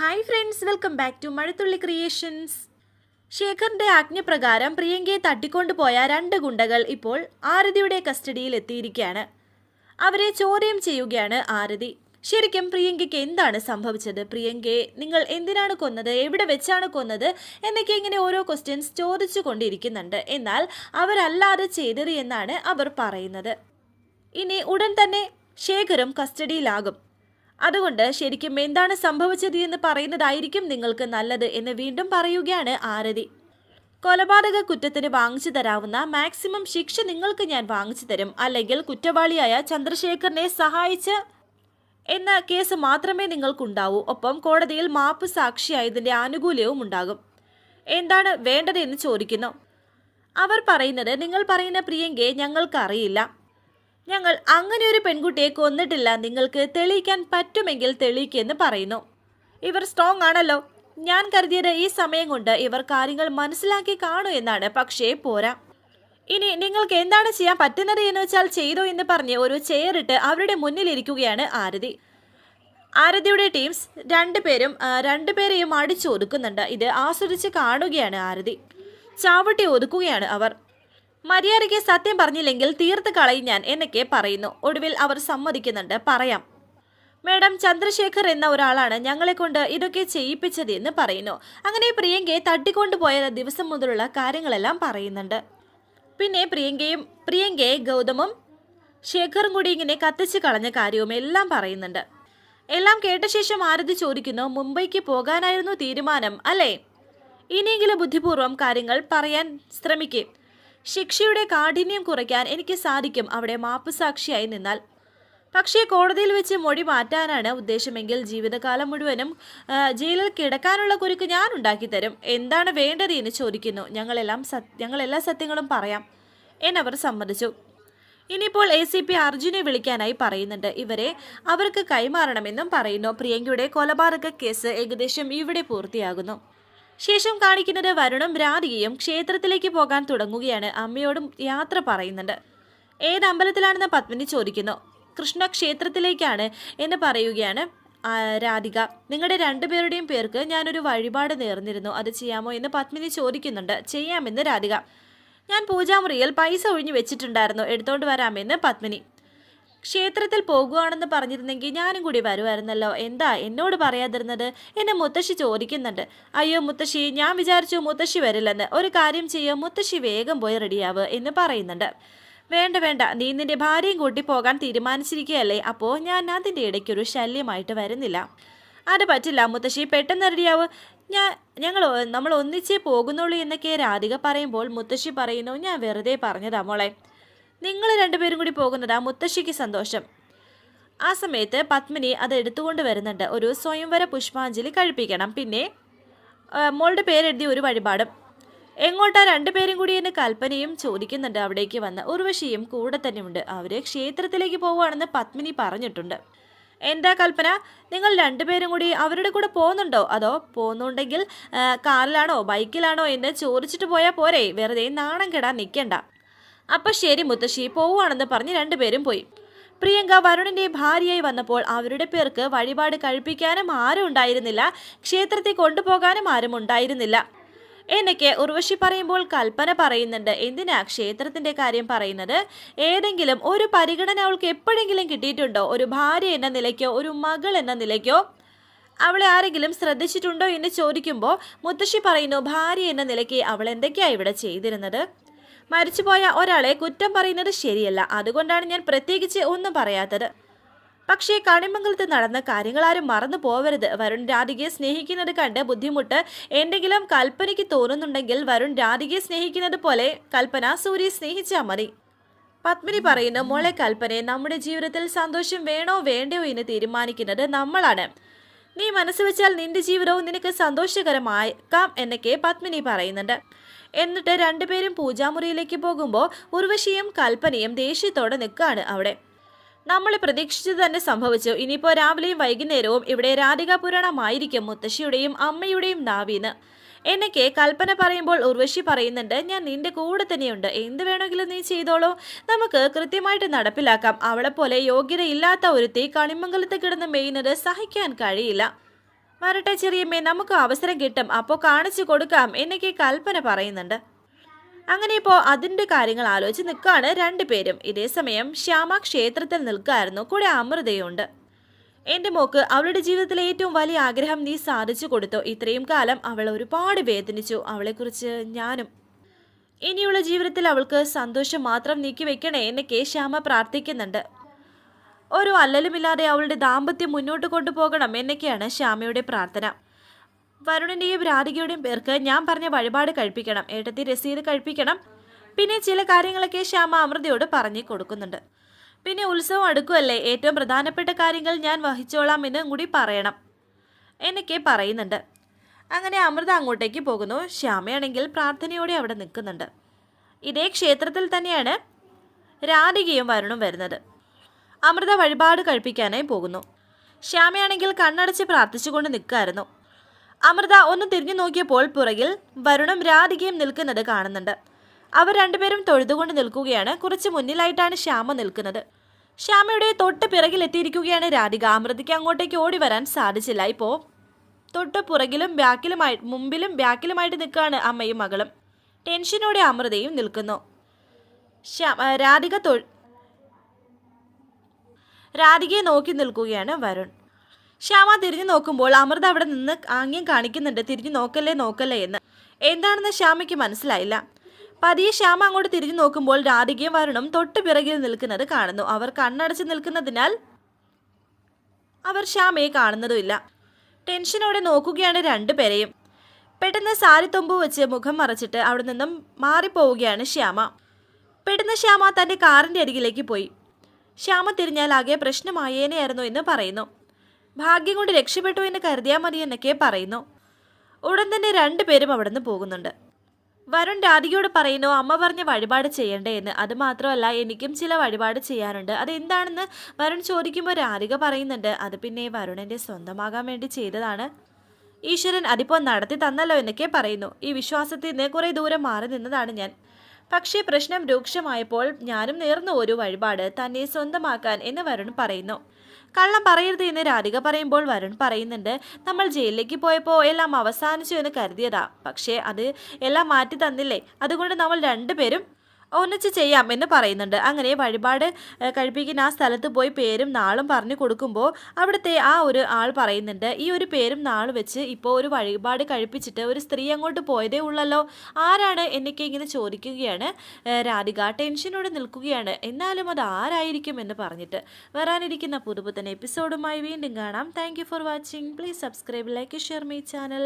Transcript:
Hi friends welcome back to Mazhathulli creations ശേഖറിന്റെ ആജ്ഞപ്രകാരം പ്രിയങ്കയെ തട്ടിക്കൊണ്ടുപോയ രണ്ട് ഗുണ്ടകൾ ഇപ്പോൾ ആരതിയുടെ കസ്റ്റഡിയിൽ എത്തിയിരിക്കുകയാണ്. അവരെ ചോദ്യം ചെയ്യുകയാണ് ആരതി. ശരിക്കും പ്രിയങ്കയ്ക്ക് എന്താണ് സംഭവിച്ചത്? പ്രിയങ്കയെ നിങ്ങൾ എന്തിനാണ് കൊന്നത്? എവിടെ വെച്ചാണ് കൊന്നത്? എന്നൊക്കെ ഇങ്ങനെ ഓരോ ക്വസ്റ്റ്യൻസ് ചോദിച്ചു കൊണ്ടിരിക്കുന്നുണ്ട്. എന്നാൽ അവരല്ലാതെ ചെയ്തത് എന്നാണ് അവർ പറയുന്നത്. ഇനി ഉടൻ തന്നെ ശേഖരം കസ്റ്റഡിയിലാകും. അതുകൊണ്ട് ശരിക്കും എന്താണ് സംഭവിച്ചത് എന്ന് പറയുന്നതായിരിക്കും നിങ്ങൾക്ക് നല്ലത് എന്ന് വീണ്ടും പറയുകയാണ് ആരതി. കൊലപാതക കുറ്റത്തിന് വാങ്ങിച്ചു തരാവുന്ന മാക്സിമം ശിക്ഷ നിങ്ങൾക്ക് ഞാൻ വാങ്ങിച്ചു തരും. അല്ലെങ്കിൽ കുറ്റവാളിയായ ചന്ദ്രശേഖരനെ സഹായിച്ച് എന്ന കേസ് മാത്രമേ നിങ്ങൾക്കുണ്ടാവൂ. ഒപ്പം കോടതിയിൽ മാപ്പ് സാക്ഷിയായതിന്റെ ആനുകൂല്യവും ഉണ്ടാകും. എന്താണ് വേണ്ടതെന്ന് ചോദിക്കുന്നു. അവർ പറയുന്നത് നിങ്ങൾ പറയുന്ന പ്രിയങ്കയെ ഞങ്ങൾക്കറിയില്ല. ഞങ്ങൾ അങ്ങനെ ഒരു പെൺകുട്ടിയെ കൊന്നിട്ടില്ല നിങ്ങൾക്ക് തെളിയിക്കാൻ പറ്റുമെങ്കിൽ തെളിയിക്കെന്ന് പറയുന്നു. ഇവർ സ്ട്രോങ് ആണല്ലോ. ഞാൻ കരുതിയത് ഈ സമയം കൊണ്ട് ഇവർ കാര്യങ്ങൾ മനസ്സിലാക്കി കാണൂ എന്നാണ്. പക്ഷേ പോരാ. ഇനി നിങ്ങൾക്ക് എന്താണ് ചെയ്യാൻ പറ്റുന്നത് എന്ന് വെച്ചാൽ ചെയ്തോ എന്ന് പറഞ്ഞ് ഒരു ചെയറിട്ട് അവരുടെ മുന്നിലിരിക്കുകയാണ് ആരതി. ആരതിയുടെ ടീംസ് രണ്ടുപേരും രണ്ടുപേരെയും അടിച്ചൊതുക്കുന്നുണ്ട്. ഇത് ആസ്വദിച്ച് കാണുകയാണ് ആരതി. ചാവട്ടി ഒതുക്കുകയാണ് അവർ. മര്യാദയ്ക്ക് സത്യം പറഞ്ഞില്ലെങ്കിൽ തീർത്ത് കളയും ഞാൻ എന്നൊക്കെ പറയുന്നു. ഒടുവിൽ അവർ സമ്മതിക്കുന്നുണ്ട്. പറയാം. മേഡം ചന്ദ്രശേഖർ എന്ന ഒരാളാണ് ഞങ്ങളെ കൊണ്ട് ഇതൊക്കെ ചെയ്യിപ്പിച്ചത് എന്ന് പറയുന്നു. അങ്ങനെ പ്രിയങ്കയെ തട്ടിക്കൊണ്ടുപോയ ദിവസം മുതലുള്ള കാര്യങ്ങളെല്ലാം പറയുന്നുണ്ട്. പിന്നെ പ്രിയങ്കയും പ്രിയങ്കയെ ഗൗതമും ശേഖറും കൂടി ഇങ്ങനെ കത്തിച്ച് കളഞ്ഞ കാര്യവും എല്ലാം പറയുന്നുണ്ട്. എല്ലാം കേട്ട ശേഷം ആരതി ചോദിക്കുന്നു മുംബൈക്ക് പോകാനായിരുന്നു തീരുമാനം അല്ലേ? ഇനിയെങ്കിലും ബുദ്ധിപൂർവം കാര്യങ്ങൾ പറയാൻ ശ്രമിക്കും. ശിക്ഷയുടെ കാഠിന്യം കുറയ്ക്കാൻ എനിക്ക് സാധിക്കും. അവിടെ മാപ്പ് സാക്ഷിയായി നിന്നാൽ. പക്ഷേ കോടതിയിൽ വെച്ച് മൊഴി മാറ്റാനാണ് ഉദ്ദേശമെങ്കിൽ ജീവിതകാലം മുഴുവനും ജയിലിൽ കിടക്കാനുള്ള കുരുക്ക് ഞാൻ ഉണ്ടാക്കി തരും. എന്താണ് വേണ്ടത് എന്ന് ചോദിക്കുന്നു. ഞങ്ങളെല്ലാം സത് ഞങ്ങളെല്ലാ സത്യങ്ങളും പറയാം എന്നവർ സമ്മതിച്ചു. ഇനിയിപ്പോൾ എ സി പി അർജുനെ വിളിക്കാനായി പറയുന്നുണ്ട്. ഇവരെ അവർക്ക് കൈമാറണമെന്നും പറയുന്നു. പ്രിയങ്കയുടെ കൊലപാതക കേസ് ഏകദേശം ഇവിടെ പൂർത്തിയാകുന്നു. ശേഷം കാണിക്കുന്നത് വരുണും രാധികയും ക്ഷേത്രത്തിലേക്ക് പോകാൻ തുടങ്ങുകയാണ്. അമ്മയോടും യാത്ര പറയുന്നുണ്ട്. ഏത് അമ്പലത്തിലാണെന്ന് പത്മിനി ചോദിക്കുന്നു. കൃഷ്ണ ക്ഷേത്രത്തിലേക്കാണ് എന്ന് പറയുകയാണ് രാധിക. നിങ്ങളുടെ രണ്ടുപേരുടെയും പേർക്ക് ഞാനൊരു വഴിപാട് നേർന്നിരുന്നു. അത് ചെയ്യാമോ എന്ന് പത്മിനി ചോദിക്കുന്നുണ്ട്. ചെയ്യാമെന്ന് രാധിക. ഞാൻ പൂജാമുറിയിൽ പൈസ ഒഴിഞ്ഞു വെച്ചിട്ടുണ്ടായിരുന്നു. എടുത്തോണ്ട് വരാമെന്ന് പത്മിനി. ക്ഷേത്രത്തിൽ പോകുകയാണെന്ന് പറഞ്ഞിരുന്നെങ്കിൽ ഞാനും കൂടി വരുമായിരുന്നല്ലോ. എന്താ എന്നോട് പറയാതിരുന്നത്? എന്നെ മുത്തശ്ശി ചോദിക്കുന്നുണ്ട്. അയ്യോ മുത്തശ്ശി ഞാൻ വിചാരിച്ചു മുത്തശ്ശി വരില്ലെന്ന്. ഒരു കാര്യം ചെയ്യോ മുത്തശ്ശി വേഗം പോയി റെഡിയാവ് എന്ന് പറയുന്നുണ്ട്. വേണ്ട വേണ്ട. നീ നിന്റെ ഭാര്യയും കൂട്ടി പോകാൻ തീരുമാനിച്ചിരിക്കുകയല്ലേ? അപ്പോൾ ഞാൻ അതിന്റെ ഇടയ്ക്കൊരു ശല്യമായിട്ട് വരുന്നില്ല. അത് പറ്റില്ല മുത്തശ്ശി പെട്ടെന്ന് റെഡിയാവ്. ഞാൻ ഞങ്ങൾ നമ്മൾ ഒന്നിച്ചേ പോകുന്നുള്ളൂ എന്നൊക്കെ രാധിക പറയുമ്പോൾ മുത്തശ്ശി പറയുന്നു ഞാൻ വെറുതെ പറഞ്ഞതാ മോളെ. നിങ്ങൾ രണ്ടുപേരും കൂടി പോകുന്നതാ മുത്തശ്ശിക്ക് സന്തോഷം. ആ സമയത്ത് പത്മിനി അത് എടുത്തുകൊണ്ട് വരുന്നുണ്ട്. ഒരു സ്വയംവര പുഷ്പാഞ്ജലി കഴിപ്പിക്കണം. പിന്നെ മോളുടെ പേരെഴുതി ഒരു വഴിപാടും. എങ്ങോട്ടാ രണ്ടുപേരും കൂടി എന്ന് കൽപ്പനയും ചോദിക്കുന്നുണ്ട്. അവിടേക്ക് വന്ന് ഉർവശിയും കൂടെ തന്നെയുണ്ട്. അവർ ക്ഷേത്രത്തിലേക്ക് പോവുകയാണെന്ന് പത്മിനി പറഞ്ഞിട്ടുണ്ട്. എന്താ കൽപ്പന? നിങ്ങൾ രണ്ടുപേരും കൂടി അവരുടെ കൂടെ പോകുന്നുണ്ടോ? അതോ പോകുന്നുണ്ടെങ്കിൽ കാറിലാണോ ബൈക്കിലാണോ എന്ന് ചോദിച്ചിട്ട് പോയാൽ പോരെ. വെറുതെ നാണം കെടാൻ നിൽക്കണ്ട അപ്പം ശരി മുത്തശ്ശി പോവുകയാണെന്ന് പറഞ്ഞ് രണ്ടുപേരും പോയി. പ്രിയങ്ക വരുണിന്റെ ഭാര്യയായി വന്നപ്പോൾ അവരുടെ പേർക്ക് വഴിപാട് കഴിപ്പിക്കാനും ആരും ഉണ്ടായിരുന്നില്ല ക്ഷേത്രത്തിൽ കൊണ്ടുപോകാനും ആരും ഉണ്ടായിരുന്നില്ല. എന്നൊക്കെ ഉർവശി പറയുമ്പോൾ കൽപ്പന പറയുന്നുണ്ട് എന്തിനാ ക്ഷേത്രത്തിന്റെ കാര്യം പറയുന്നത്? ഏതെങ്കിലും ഒരു പരിഗണന അവൾക്ക് എപ്പോഴെങ്കിലും കിട്ടിയിട്ടുണ്ടോ? ഒരു ഭാര്യ എന്ന നിലയ്ക്കോ ഒരു മകൾ എന്ന നിലയ്ക്കോ? അവളെ ആരെങ്കിലും ശ്രദ്ധിച്ചിട്ടുണ്ടോ എന്ന് ചോദിക്കുമ്പോൾ മുത്തശ്ശി പറയുന്നു ഭാര്യ എന്ന നിലയ്ക്ക് അവൾ എന്തൊക്കെയാണ് ഇവിടെ ചെയ്തിരുന്നത്? മരിച്ചുപോയ ഒരാളെ കുറ്റം പറയുന്നത് ശരിയല്ല. അതുകൊണ്ടാണ് ഞാൻ പ്രത്യേകിച്ച് ഒന്നും പറയാത്തത്. പക്ഷേ കണിമംഗലത്ത് നടന്ന കാര്യങ്ങൾ ആരും മറന്നു പോവരുത്. വരുൺ രാധികയെ സ്നേഹിക്കുന്നത് കണ്ട് ബുദ്ധിമുട്ട് എന്തെങ്കിലും കൽപ്പനയ്ക്ക് തോന്നുന്നുണ്ടെങ്കിൽ വരുൺ രാധികയെ സ്നേഹിക്കുന്നത് പോലെ കൽപ്പന സൂര്യയെ സ്നേഹിച്ചാൽ മതി. പത്മിനി പറയുന്നു മോളെ കൽപ്പനയെ നമ്മുടെ ജീവിതത്തിൽ സന്തോഷം വേണോ വേണ്ടയോ എന്ന് തീരുമാനിക്കുന്നത് നമ്മളാണ്. നീ മനസ്സ് വെച്ചാൽ നിന്റെ ജീവിതവും നിനക്ക് സന്തോഷകരമായേക്കാം എന്നൊക്കെ പത്മിനി പറയുന്നുണ്ട്. എന്നിട്ട് രണ്ടുപേരും പൂജാമുറിയിലേക്ക് പോകുമ്പോൾ ഉർവശിയും കൽപ്പനയും ദേഷ്യത്തോടെ നിൽക്കുകയാണ് അവിടെ. നമ്മൾ പ്രതീക്ഷിച്ചത് തന്നെ സംഭവിച്ചു. ഇനിയിപ്പോൾ രാവിലെയും വൈകുന്നേരവും ഇവിടെ രാധികാപുരാണമായിരിക്കും മുത്തശ്ശിയുടെയും അമ്മയുടെയും നാവീന്ന്. എന്നൊക്കെ കൽപ്പന പറയുമ്പോൾ ഉർവശി പറയുന്നുണ്ട് ഞാൻ നിന്റെ കൂടെ തന്നെയുണ്ട്. എന്ത് വേണമെങ്കിലും നീ ചെയ്തോളൂ. നമുക്ക് കൃത്യമായിട്ട് നടപ്പിലാക്കാം. അവളെപ്പോലെ യോഗ്യതയില്ലാത്ത ഒരുത്തി കണിമംഗലത്ത് കിടന്ന് മെയ്യുന്നത് സഹിക്കാൻ കഴിയില്ല. വരട്ടെ ചെറിയമ്മേ നമുക്ക് അവസരം കിട്ടും. അപ്പോൾ കാണിച്ചു കൊടുക്കാം എന്നൊക്കെ കൽപ്പന പറയുന്നുണ്ട്. അങ്ങനെ ഇപ്പോൾ അതിന്റെ കാര്യങ്ങൾ ആലോചിച്ച് നിൽക്കുകയാണ് രണ്ടുപേരും ഇതേ സമയം ശ്യാമ ക്ഷേത്രത്തിൽ നിൽക്കായിരുന്നു. കൂടെ അമൃതയുണ്ട്. എന്റെ മോക്ക് അവളുടെ ജീവിതത്തിലെ ഏറ്റവും വലിയ ആഗ്രഹം നീ സാധിച്ചു കൊടുത്തു. ഇത്രയും കാലം അവൾ ഒരുപാട് വേദനിച്ചു. അവളെക്കുറിച്ച് ഞാനും ഇനിയുള്ള ജീവിതത്തിൽ അവൾക്ക് സന്തോഷം മാത്രം നീക്കി വെക്കണേ എന്നൊക്കെ ശ്യാമ പ്രാർത്ഥിക്കുന്നുണ്ട്. ഒരു അല്ലലുമില്ലാതെ അവളുടെ ദാമ്പത്യം മുന്നോട്ട് കൊണ്ടുപോകണം എന്നൊക്കെയാണ് ശ്യാമയുടെ പ്രാർത്ഥന. വരുണിന്റെയും രാധികയുടെയും പേർക്ക് ഞാൻ പറഞ്ഞ വഴിപാട് കഴിപ്പിക്കണം ഏട്ടത്തി രസീത് കഴിപ്പിക്കണം. പിന്നെ ചില കാര്യങ്ങളൊക്കെ ശ്യാമ അമൃതയോട് പറഞ്ഞു കൊടുക്കുന്നുണ്ട്. പിന്നെ ഉത്സവം അടുക്കുമല്ലേ ഏറ്റവും പ്രധാനപ്പെട്ട കാര്യങ്ങൾ ഞാൻ വഹിച്ചോളാം എന്നും കൂടി പറയണം എന്നൊക്കെ പറയുന്നുണ്ട്. അങ്ങനെ അമൃത അങ്ങോട്ടേക്ക് പോകുന്നു. ശ്യാമയാണെങ്കിൽ പ്രാർത്ഥനയോടെ അവിടെ നിൽക്കുന്നുണ്ട്. ഇതേ ക്ഷേത്രത്തിൽ തന്നെയാണ് രാധികയും വരുണും വരുന്നത്. അമൃത വഴിപാട് കഴിപ്പിക്കാനായി പോകുന്നു. ശ്യാമയാണെങ്കിൽ കണ്ണടച്ച് പ്രാർത്ഥിച്ചുകൊണ്ട് നിൽക്കായിരുന്നു അമൃത ഒന്ന് തിരിഞ്ഞു നോക്കിയപ്പോൾ പുറകിൽ വരുണും രാധികയും നിൽക്കുന്നത് കാണുന്നുണ്ട്. അവർ രണ്ടുപേരും തൊഴുതുകൊണ്ട് നിൽക്കുകയാണ്. കുറച്ച് മുന്നിലായിട്ടാണ് ശ്യാമ നിൽക്കുന്നത്. ശ്യാമയുടെ തൊട്ട് പിറകിൽ എത്തിയിരിക്കുകയാണ് രാധിക. അമൃതയ്ക്ക് അങ്ങോട്ടേക്ക് ഓടി വരാൻ സാധിച്ചില്ല. ഇപ്പോൾ തൊട്ട് പുറകിലും ബാക്കിലുമായി മുമ്പിലും ബാക്കിലുമായിട്ട് നിൽക്കുകയാണ് അമ്മയും മകളും. ടെൻഷനോടെ അമൃതയും നിൽക്കുന്നു. ശ്യാ രാധിക തൊ രാധികയെ നോക്കി നിൽക്കുകയാണ് വരുൺ. ശ്യാമ തിരിഞ്ഞു നോക്കുമ്പോൾ അമൃത അവിടെ നിന്ന് ആംഗ്യം കാണിക്കുന്നുണ്ട് തിരിഞ്ഞു നോക്കല്ലേ നോക്കല്ലേ എന്ന്. എന്താണെന്ന് ശ്യാമയ്ക്ക് മനസ്സിലായില്ല. പതിയെ ശ്യാമ അങ്ങോട്ട് തിരിഞ്ഞു നോക്കുമ്പോൾ രാധികയും വരുണും തൊട്ട് പിറകിൽ നിൽക്കുന്നത് കാണുന്നു. അവർ കണ്ണടച്ച് നിൽക്കുന്നതിനാൽ അവർ ശ്യാമയെ കാണുന്നതുമില്ല. ടെൻഷനോടെ നോക്കുകയാണ് രണ്ടുപേരെയും. പെട്ടെന്ന് സാരി വെച്ച് മുഖം മറച്ചിട്ട് അവിടെ നിന്നും മാറിപ്പോവുകയാണ് ശ്യാമ. പെട്ടെന്ന് ശ്യാമ തന്റെ കാറിന്റെ അരികിലേക്ക് പോയി. ശ്യാമ തിരിഞ്ഞാൽ ആകെ പ്രശ്നമായേനെയായിരുന്നു എന്ന് പറയുന്നു. ഭാഗ്യം കൊണ്ട് രക്ഷപ്പെട്ടു എന്ന് കരുതിയാൽ മതി എന്നൊക്കെ പറയുന്നു. ഉടൻ തന്നെ രണ്ടുപേരും അവിടെ നിന്ന് പോകുന്നുണ്ട്. വരുൺ രാധികയോട് പറയുന്നു അമ്മ പറഞ്ഞ വഴിപാട് ചെയ്യണ്ടേ എന്ന്. അത് മാത്രമല്ല എനിക്കും ചില വഴിപാട് ചെയ്യാനുണ്ട്. അതെന്താണെന്ന് വരുൺ ചോദിക്കുമ്പോൾ രാധിക പറയുന്നുണ്ട് അത് പിന്നെ വരുണന്റെ സ്വന്തമാകാൻ വേണ്ടി ചെയ്തതാണ്. ഈശ്വരൻ അതിപ്പോൾ നടത്തി തന്നല്ലോ എന്നൊക്കെ പറയുന്നു. ഈ വിശ്വാസത്തിൽ നിന്ന് കുറേ ദൂരം മാറി നിന്നതാണ് ഞാൻ. പക്ഷേ പ്രശ്നം രൂക്ഷമായപ്പോൾ ഞാനും നേർന്നു ഒരു വഴിപാട് തന്നെ സ്വന്തമാക്കാൻ എന്ന് വരുൺ പറയുന്നു. കള്ളം പറയരുത് എന്ന് രാധിക പറയുമ്പോൾ വരുൺ പറയുന്നുണ്ട് നമ്മൾ ജയിലിലേക്ക് പോയപ്പോൾ എല്ലാം അവസാനിച്ചു എന്ന് കരുതിയതാ. പക്ഷേ അത് എല്ലാം മാറ്റി തന്നില്ലേ? അതുകൊണ്ട് നമ്മൾ രണ്ടുപേരും ഒന്നിച്ച് ചെയ്യാം എന്ന് പറയുന്നുണ്ട്. അങ്ങനെ വഴിപാട് കഴിപ്പിക്കുന്ന ആ സ്ഥലത്ത് പോയി പേരും നാളും പറഞ്ഞു കൊടുക്കുമ്പോൾ അവിടുത്തെ ആ ഒരു ആൾ പറയുന്നുണ്ട് ഈ ഒരു പേരും നാളും വെച്ച് ഇപ്പോൾ ഒരു വഴിപാട് കഴിപ്പിച്ചിട്ട് ഒരു സ്ത്രീ അങ്ങോട്ട് പോയതേ ഉള്ളല്ലോ. ആരാണ് എന്നൊക്കെ ഇങ്ങനെ ചോദിക്കുകയാണ്. രാധിക ടെൻഷനോടെ നിൽക്കുകയാണ്. എന്നാലും അത് ആരായിരിക്കും എന്ന് പറഞ്ഞിട്ട് വരാനിരിക്കുന്ന പുതുപുത്തൻ എപ്പിസോഡുമായി വീണ്ടും കാണാം. Thank for watching please subscribe like share my channel